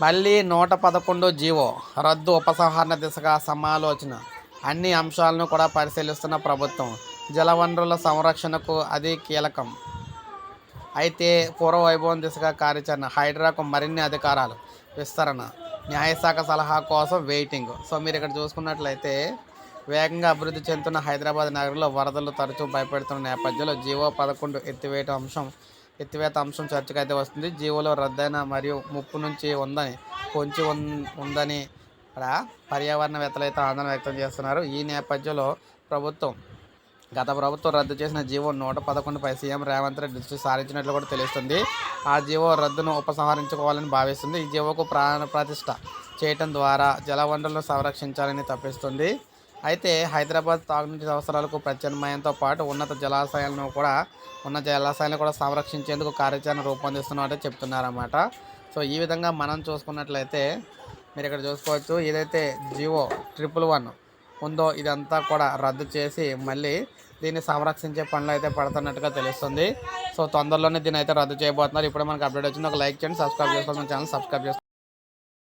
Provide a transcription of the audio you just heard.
మళ్ళీ నూట పదకొండు జీవో రద్దు ఉపసంహరణ దిశగా సమాలోచన. అన్ని అంశాలను కూడా పరిశీలిస్తున్న ప్రభుత్వం జలవనరుల సంరక్షణకు అది కీలకం. అయితే పూర్వ వైభవం దిశగా కార్యాచరణ హైడ్రాకు మరిన్ని అధికారాలు. విస్తరణ న్యాయశాఖ సలహా కోసం వెయిటింగ్. సో మీరు ఇక్కడ చూసుకున్నట్లయితే వేగంగా అభివృద్ధి చెందుతున్న హైదరాబాద్ నగరంలో వరదలు తరచూ భయపెడుతున్న నేపథ్యంలో జీవో పదకొండు ఎత్తివేయటం అంశం ఎత్తివేత అంశం చర్చకు అయితే వస్తుంది. జీవోలో రద్దయిన మరియు ముప్పు నుంచి ఉందని పొంచి ఉందని ఇక్కడ పర్యావరణవేత్తలు అయితే ఆందోళన వ్యక్తం చేస్తున్నారు. ఈ నేపథ్యంలో ప్రభుత్వం గత ప్రభుత్వం రద్దు చేసిన జీవో నూట పదకొండుపై సీఎం రేవంత్ రెడ్డి దృష్టి సారించినట్లు కూడా తెలుస్తుంది. ఆ జీవో రద్దును ఉపసంహరించుకోవాలని భావిస్తుంది. ఈ జీవోకు ప్రాణ ప్రతిష్ట చేయటం ద్వారా జలవనరులను సంరక్షించాలని తప్పిస్తుంది అయితే హైదరాబాద్ తాగునీటి అవసరాలకు ప్రత్యామ్నాయంతో పాటు ఉన్నత జలాశయాలను కూడా ఉన్న జలాశయాలను కూడా సంరక్షించేందుకు కార్యాచరణ రూపొందిస్తున్నట్టు చెప్తున్నారన్నమాట. సో ఈ విధంగా మనం చూసుకున్నట్లయితే మీరు ఇక్కడ చూసుకోవచ్చు ఏదైతే జియో ట్రిపుల్ వన్ ఉందో ఇదంతా కూడా రద్దు చేసి మళ్ళీ దీన్ని సంరక్షించే పనులు అయితే పడుతున్నట్టుగా తెలుస్తుంది. సో తొందరలోనే దీన్ని అయితే రద్దు చేయబోతున్నారు. ఇప్పుడు మనకు అప్డేట్ వచ్చింది. ఒక లైక్ చేయండి సబ్స్క్రైబ్ చేసుకోవాలి మన ఛానల్ సబ్స్క్రైబ్ చేసుకోండి